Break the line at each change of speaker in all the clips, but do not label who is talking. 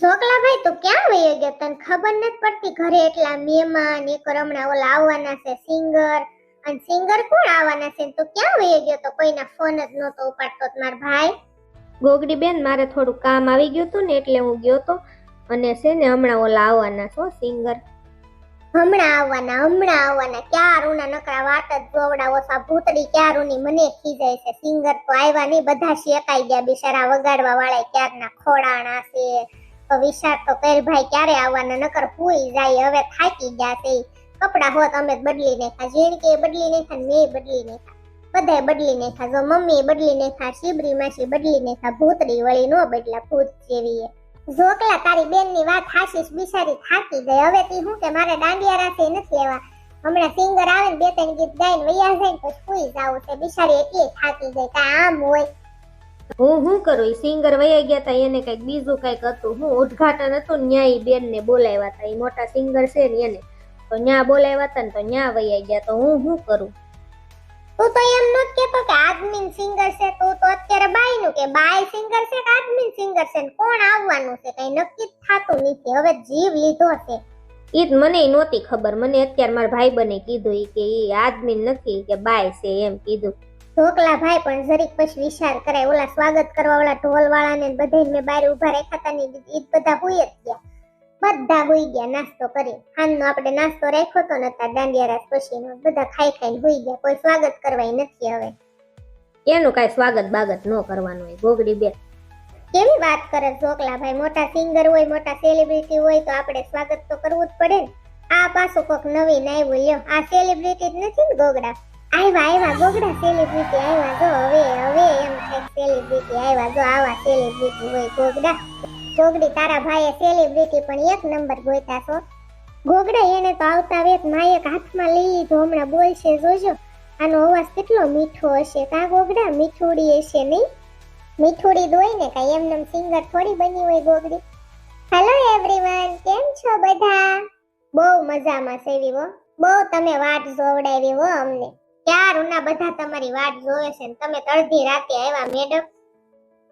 ઝોકલાભાઈ તો ક્યાં વયો ગયો? તને ખબર નથી પડતી ઘરે એટલા મહેમાન એક હમણાં ઓલા આવવાના છે સિંગર અને સિંગર કોણ આવવાના છે? તો ક્યાં વયો ગયો? તો કોઈના ફોન જ નહોતો ઉપાડતો માર ભાઈ.
ગોગડી બેન મારે થોડું કામ આવી ગયું હતું ને એટલે હું ગયો તો. અને છે ને હમણાં ઓલા આવવાના છો સિંગર.
હમણાં આવવાના હમણાં આવવાના. ક્યારુના નકરા વાત જ જોવડા સા ભૂતડી ક્યારુની મને ખીજાય છે. સિંગર તો આવ્યા નહીં. બધા શેકાઈ ગયા બિચારા વગાડવા વાળા ક્યારના ખોડાણા છે? તો વિશાળ તો કર ભાઈ ક્યારે આવવાના, નકર ભૂઈ જાય, હવે થાકી ગયા ઈ. હોત અમે બદલી નાખ્યા, ઝીણકે બદલી નાખ્યા મેં બદલી નાખ્યા. બધાય બદલી નાખ્યા, જો મમ્મી બદલી નાખ્યા, શિબરી માસી બદલી નાખ્યા ભૂતરી વળી નો બદલા, ભૂત જેવી એ ઝોકલા તારી બેનની વાત હાશીશ બિચારી થાકી ગઈ, હવે તી હું કે મારે દાંડિયા રાસે નથી લેવા હમણાં સિંગર આવે ને બે ત્રણ ગીત ગાઈને વૈયા જાય ને સુઈ જાવ છે બિચારી એટલી થાકી ગઈ કાંઈ આમ હોય.
હું શું કરું? સિંગર વયા ગયા હતા એને કંઈક બીજું કંઈક હતું. હું ઉદઘાટન હતું ન્યાય ન્યા બેન ને બોલાવ્યા હતા એ મોટા સિંગર છે ને એને. તો ન્યા બોલાવ્યા હતા ને તો ન્યા વયા ગયા. તો હું શું કરું?
તું તો એમ નત કેતો કે આદમીન સિંગર છે. તું તો અત્યારે બાઈ નું કે બાય સિંગર છે કે આદમીન સિંગર છે ને કોણ આવવાનું છે? કઈ નક્કી થાતું નથી. હવે જીવ લીધો છે.
ઈ જ મને નહોતી ખબર. મને અત્યારે મારા ભાઈ બને કીધું કે એ આદમી નથી કે બાય છે એમ કીધું.
ઢોકલા ભાઈ પણ જરીક પછી વિચાર કરે ઓલા સ્વાગત કરવા વાળા ઢોલ વાળા ને બધા મેં બહાર ઊભા રાખ્યા હતા ને ઈ બધા હોય જ ગયા. બધા હોઈ ગયા નાસ્તો કરી. ખાનનો આપણે નાસ્તો રાખ્યો તો નતા દાંડિયા રાસ પછીનો બધા ખાઈ ખાઈને હોઈ ગયા. કોઈ સ્વાગત કરવાય નથી હવે.
એનું કાંઈ સ્વાગત બાગત ન કરવાનું હોય ગોગડી બેન.
કેવી વાત કરે ઢોકલા ભાઈ? મોટા સિંગર હોય મોટા સેલિબ્રિટી હોય તો આપણે સ્વાગત તો કરવું જ પડે ને. આ પાછું કોક નવીન આવ્યું લ્યો. આ સેલિબ્રિટી જ નથી ને ગોગડા? આવ્યા આવ્યા ગોગડા સેલિબ્રિટી આવ્યા જો હવે હવે એમ કંઈક સેલિબ્રિટી આવ્યા જો આવા સેલિબ્રિટી હોય ગોગડા. ગોગડી તારા ભાઈએ સેલિબ્રિટી પણ એક નંબર ગોઈતા છો. ગોગડા એને તો આવતા વેત માયક હાથમાં લઈ લીધો, હમણાં બોલશે, જોજો. આનો અવાજ કેટલો મીઠો હશે, કા ગોગડા? મીઠુડી હશે નહીં? મીઠુડી દોય ને કાંઈ, એમનેમ સિંગર થોડી બની હોય ગોગડી. હેલો એવરીવન કેમ છો બધા? બહુ મજામાં સેવી હો. બહુ તમે વાટ જોવડાવી હો અમને. ક્યારુના બધા તમારી વાટ જોવે છે તમે અડધી રાતે આવ્યા મેડમ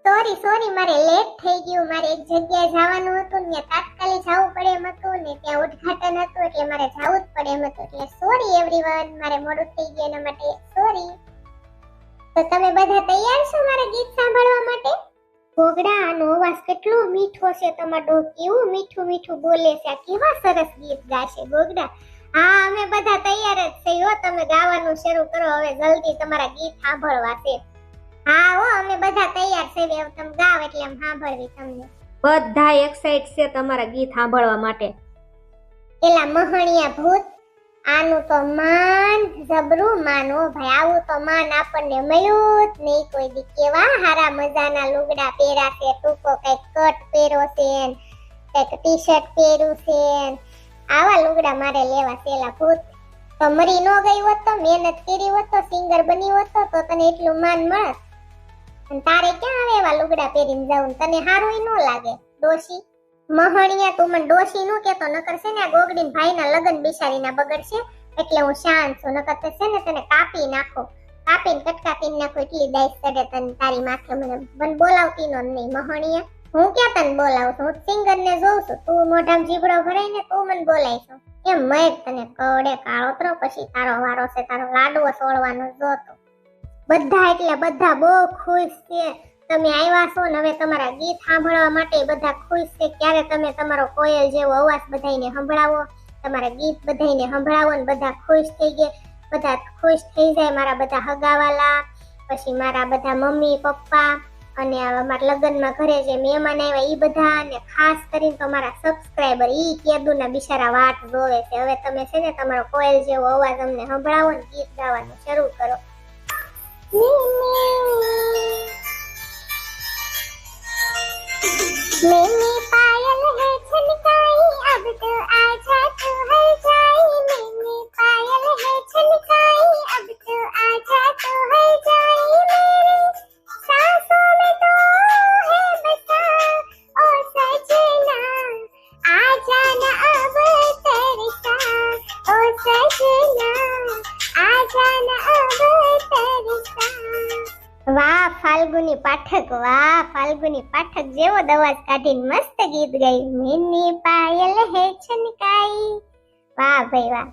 સોરી સોરી મારે લેટ થઈ ગયું. મારે એક જગ્યાએ જવાનું હતું ને તાત્કાલિક જવું પડે એમ હતું ને ત્યાં ઉદ્ઘાટન હતું એટલે મારે જવું જ પડે એમ હતું. એટલે સોરી એવરીવન મારે મોડું થઈ ગયું એના માટે. સોરી તો તમે બધા તૈયાર છો મારા ગીત સાંભળવા માટે? ઘોઘડા આનો અવાજ કેટલો મીઠો છે તમારો. કેવું મીઠું મીઠું બોલે છે. આ કેવા સરસ ગીત ગાશે ઘોઘડા હા અમે બધા તૈયાર જ છે હો. તમે ગાવાનું શરૂ કરો હવે જલ્દી તમારા ગીત સાંભળવા છે. હા હો અમે બધા તૈયાર છે હવે તમે ગાવ એટલે આમ સાંભળવી તમને.
બધા એક્સાઇટ છે તમારા ગીત સાંભળવા માટે.
એલા મહણિયા ભૂત આનું તો માન જબરું માન ભાઈ. આવું તો માન આપણને મળ્યું જ નહીં કોઈ દી. કેવા હારા મજાના લુગડા પહેરા છે. ટૂંકો કંઈક કટ પહેરો છે કંઈક ટી શર્ટ પહેર્યું છે આવા મારે લેવા સેલા ભૂત. તો મરી ન ગઈ હોત તો, મહેનત કરી હોત તો, સિંગર બની હોત તો તને એટલું માન મળત અને તારે ક્યાં આવે એવા લુગડા પહેરીને જવું તને હારું ન લાગે, ડોશી? મહણિયા, તું મને ડોશી નું કેતો નકર છે ને આ ગોગડીન ભાઈના લગન બિચારીના બગડશે, એટલે હું શાંત છું. નકર તો છે ને તને કાપી નાખો. કાપીને કટકાપીને નાખો, એટલી દાઈસ ચડે તને તારી માથે. મને મને બોલાવતી નો નહીં, મહણિયા. હું ક્યાં તને બોલાવું છું? હું સિંગર ને જોઉં છું. તું મોઢામાં જીબડો ભરાઈને તું મને બોલાય છો. એમ મેં તને કવડે કાળોતરો પછી તારો વારો છે, તારો લાડવો સોળવાનો જોતો બધા એટલે બધા બહુ ખુશ છે. તમે આવ્યા છો ને હવે તમારા ગીત સાંભળવા માટે બધા ખુશ છે. ક્યારે તમે તમારો કોયલ જેવો અવાજ બધાને સંભળાવો, તમારા ગીત બધાને સંભળાવો ને બધા ખુશ થઈ ગયા. બધા ખુશ થઈ જાય મારા બધા હગાવાલા, પછી મારા બધા મમ્મી, પપ્પા અને આ મારા લગ્નમાં ઘરે જે મહેમાન આવ્યા એ બધા અને ખાસ કરીને તો મારા સબસ્ક્રાઇબર એ કેદુના બિચારા વાટ જોવે છે. હવે તમે છે ને તમારો કોયલ જેવો અવાજ અમને સંભળાવો ને ગીત ગાવાનું શરૂ કરો. मैंने ફાલ્ગુની પાઠક, વાહ, ફાલ્ગુની પાઠક જેવો દવાજ કાઢીને મસ્ત ગીત ગઈ. મીની પાયલ હે છનકાઈ. વાહ ભાઈ, વાહ.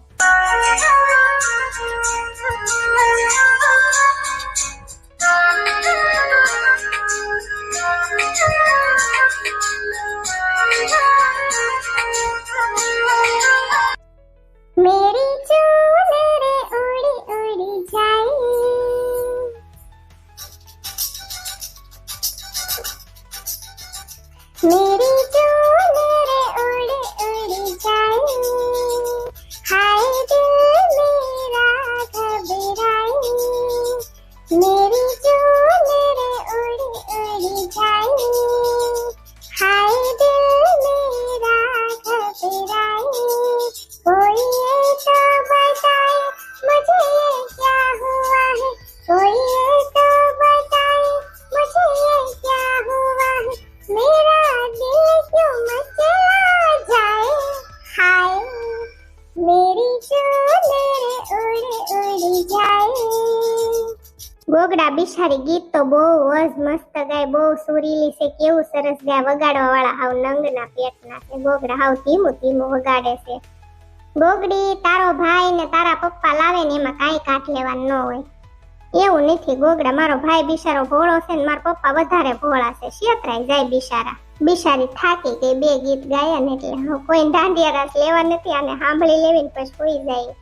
બિચારી ગીત તો બહુ જ મસ્ત ગાય, બહુ સુરીલી છે, કેવું સરસ ગાય વગાડવા વાળા હાવ નંગના પેટના છે ગોગડા હાવ ધીમું ધીમું વગાડે છે. ગોગડી તારો ભાઈ ને તારા પપ્પા લાવે ને એમાં કાંઈ કાઢ લેવાનું ન હોય. એવું નથી ગોગડા મારો ભાઈ બિચારો ભોળો છે ને મારા પપ્પા વધારે ભોળા છે, શેતરાઈ જાય બિચારા. બિચારી થાકી ગઈ બે ગીત ગાયા ને એટલે કોઈ દાંડિયા રાસ લેવા નથી અને સાંભળી લેવી ને પછી સુઈ જાય.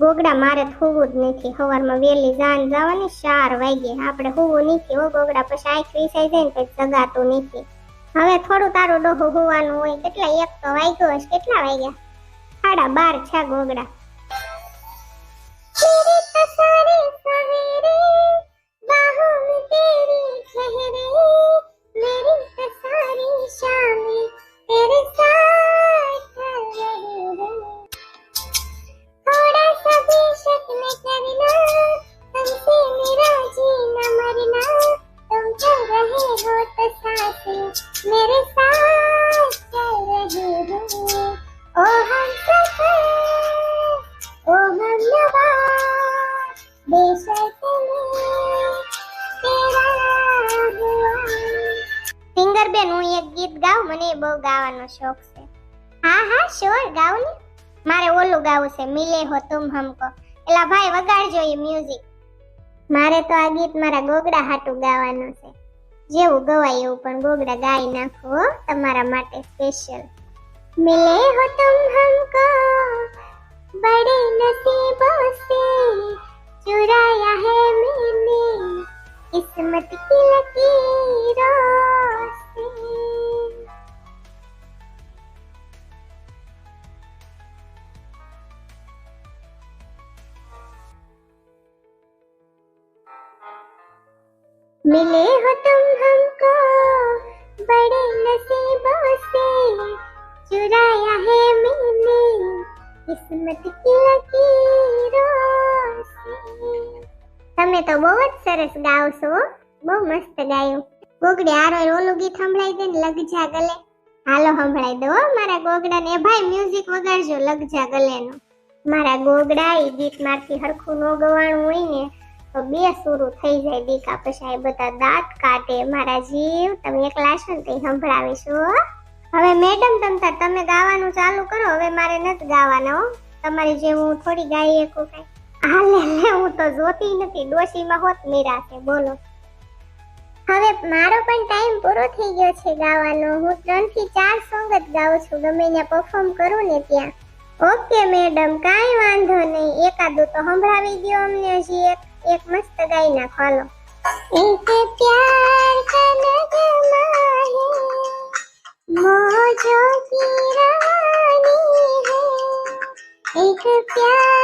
ગોગડા મારે થવું જ નથી. સવારમાં વહેલી જાન જવાની, ચાર વાગે. આપણે હોવું નથી હો, ગોગડા પછી આંખ વિસાઈ જાય ને પછી જગાતું નથી. હવે થોડું તારું ડોહું હોવાનું હોય. કેટલા, એક તો વાગ્યો હશે, કેટલા વાગ્યા? સાડા બાર છે ગોગડા. મને એ બહુ ગાવાનો શોખ છે હા હા શ્યોર ગાઉં ને મારે ઓલું ગાવું છે મિલે હો તુમ હમકો એલા ભાઈ વગાડજો એ મ્યુઝિક મારે તો આ ગીત મારા ગોગડા હાટું ગાવાનું છે જેવું ગવાય એવું પણ ગોગડા ગાઈ નાખો હો, તમારા માટે સ્પેશિયલ मिले हो तुम हमको बड़े नसीबों से चुराया है मैंने किस्मत की लकीरों मिले हो तुम हमको बड़े नसीबों से चुराया है मैंने किस्मत की लकीरों से તમે તો બહુ જ સરસ ગાઓ છો હો. બહુ મસ્ત ગાયું ગોગડી આરો ઓલું ગીત સંભળાઈ દે ને લગજા ગલે હાલો સંભળાઈ દો હો મારા ગોગડા ને ભાઈ મ્યુઝિક વગાડજો લગજા ગલે નું મારા ગોગડા એ ગીત મારથી હરખું નો ગવાણું હોય ને તો બે સુરું થઈ જાય દીકા પછી બધા દાંત કાઢે. મારા જીવ, તમે એકલા છો ને તે સંભળાવીશું હવે મેડમ તમતા તમે ગાવાનું ચાલુ કરો. હવે મારે નથી ગાવાના તમારી જે હું થોડી ગાઈ એકું કઈ. હાલે લે હું તો જોતી નથી. ડોશીમાં હોત છે, બોલો. હવે મારો પણ ટાઈમ પૂરો થઈ ગયો છે ગાવાનો. હું ત્રણથી ચાર સોંગ જ ગાઉં છું. ગમે ત્યાં પરફોર્મ કરું ને ત્યાં. ઓકે મેડમ, કાંઈ વાંધો નહીં. એકાદું તો સંભળાવી દો અમને હજી એક. એક મસ્ત ગાઈ નાખો હાલો એક પ્યાર કનક માહે મોજો કી રાની પ્યાર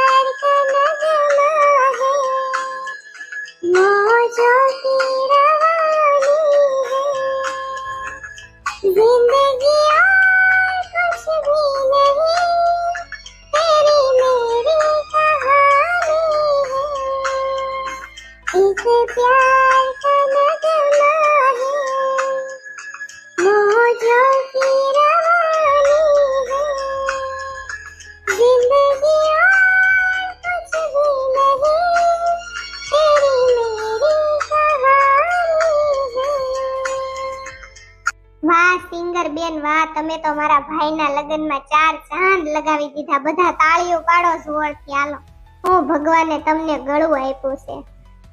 તમે તો મારા ભાઈના લગ્નમાં ચાર ચાંદ લગાવી દીધા. બધા તાળીઓ પાડો જોરથી હાલો, હું ભગવાને તમને ગળું આપ્યું છે.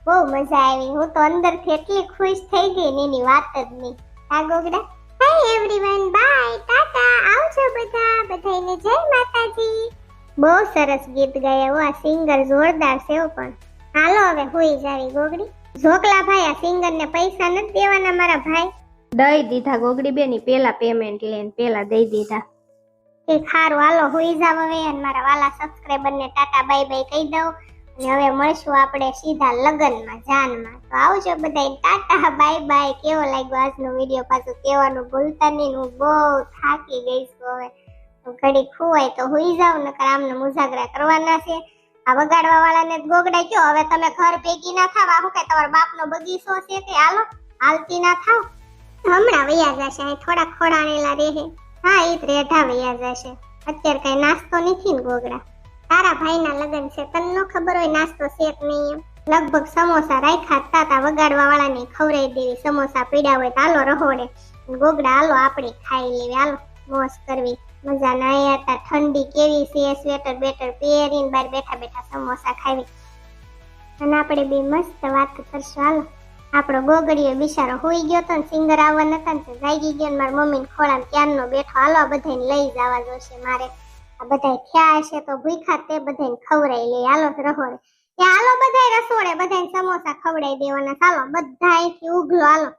બહુ મજા આવી. હું તો અંદરથી એટલી ખુશ થઈ ગઈ ને એની વાત જ નહીં. હા, ગોગડા? Hi everyone bye tata. આવજો બધા. બધાને જય માતાજી. બહુ સરસ ગીત ગાયા. હો આ સિંગર જોરદાર છે પણ. હાલો, હવે હુઈ જાવી ગોગડી. ઝોકલા ભાઈ આ સિંગરને પૈસા નથી દેવાના મારા ભાઈ.
દઈ દીધા ગોગડી બેની પેલા પેમેન્ટ લઈને પેલા દઈ દીધા.
એ ખારું હાલો હુઈ જાવ હવે અને મારા વાલા સબસ્ક્રાઇબર ને ટાટા બાય બાય કહી દઉં. અને હવે મળશું આપણે સીધા લગનમાં, જાનમાં. તો આવજો બધા ટાટા, બાય બાય. કેવો લાગ્યો આજનો વીડિયો પાછું કહેવાનું ભૂલતા નહીં, હું બહુ થાકી ગઈ છું હવે. ઘડી ખુવાય તો હુઈ જાવ નકર આમને મુજાગરા કરવાના છે. આ વગાડવા વાળાને ને ગોગડા કયો? હવે તમે ઘર ભેગી ના થાવ, આ શું કે તમારા બાપનો બગીચો છે કે? હાલો, હાલતી ના થાવ. હમણાં વૈયા જશે થોડા ખોડાણેલા રહે. હા એ જ રેઢા વૈયા જશે. અત્યારે કઈ નાસ્તો નથી ને ગોગડા તારા ભાઈના લગ્ન છે, તને નો ખબર હોય નાસ્તો છે કે નહીં એમ? લગભગ સમોસા રાખ્યા તાતા વગાડવા વાળાને ખવરાઈ દેવી, સમોસા પીડા હોય તો હાલો રહોડે. ગોગડા હાલો આપણે ખાઈ લેવી, હાલો, મોજ કરવી. મજા ના આયા હતા ઠંડી કેવી છે સ્વેટર બેટર પહેરીને બહાર બેઠા બેઠા સમોસા ખાવી. અને આપણે બે મસ્ત વાત કરશું, હાલો. આપણો ગોગડીયો બિચારો હોઈ ગયો તો સિંગર આવવા નતા ને જાગી ગયો ને મારી મમ્મી ખોળામાં ક્યારનો બેઠો, હાલો બધાને લઈ જવા જોશે મારે. આ બધા થયા હશે તો ભૂખ્યા તે બધાને ખવડાવી લે. હાલો રહોડે. એ હાલો, બધાય રસોડે બધાને સમોસા ખવડાવી દેવાના. ચાલો બધા અહીંથી ઉઘલો, હાલો.